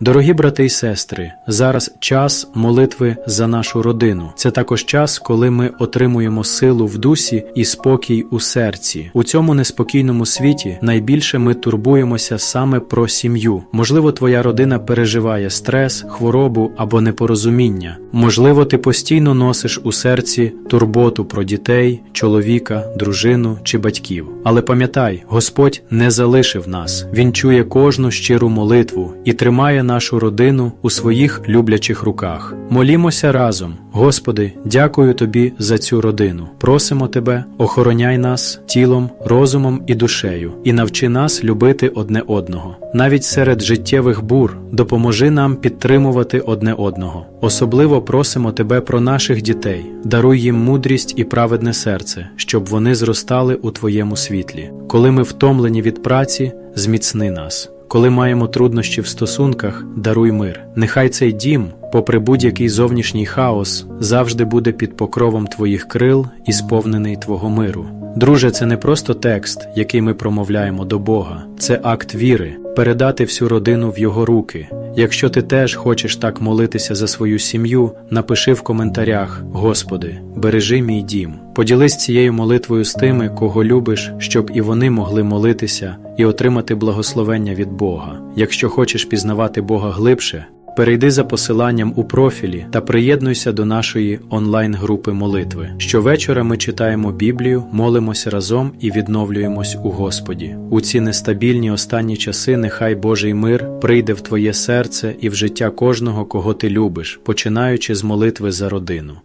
Дорогі брати і сестри, зараз час молитви за нашу родину. Це також час, коли ми отримуємо силу в дусі і спокій у серці. У цьому неспокійному світі найбільше ми турбуємося саме про сім'ю. Можливо, твоя родина переживає стрес, хворобу або непорозуміння. Можливо, ти постійно носиш у серці турботу про дітей, чоловіка, дружину чи батьків. Але пам'ятай, Господь не залишив нас. Він чує кожну щиру молитву і тримає нашу родину у своїх люблячих руках. Молімося разом. Господи, дякую Тобі за цю родину. Просимо Тебе, охороняй нас тілом, розумом і душею, і навчи нас любити одне одного. Навіть серед життєвих бур допоможи нам підтримувати одне одного. Особливо просимо Тебе про наших дітей, даруй їм мудрість і праведне серце, щоб вони зростали у Твоєму світлі. Коли ми втомлені від праці, зміцни нас. Коли маємо труднощі в стосунках, даруй мир. Нехай цей дім, попри будь-який зовнішній хаос, завжди буде під покровом твоїх крил і сповнений Твого миру. Друже, це не просто текст, який ми промовляємо до Бога, це акт віри, передати всю родину в Його руки. Якщо ти теж хочеш так молитися за свою сім'ю, напиши в коментарях: Господи, бережи мій дім. Поділись цією молитвою з тими, кого любиш, щоб і вони могли молитися і отримати благословення від Бога. Якщо хочеш пізнавати Бога глибше, перейди за посиланням у профілі та приєднуйся до нашої онлайн-групи молитви. Щовечора ми читаємо Біблію, молимося разом і відновлюємось у Господі. У ці нестабільні останні часи нехай Божий мир прийде в твоє серце і в життя кожного, кого ти любиш, починаючи з молитви за родину.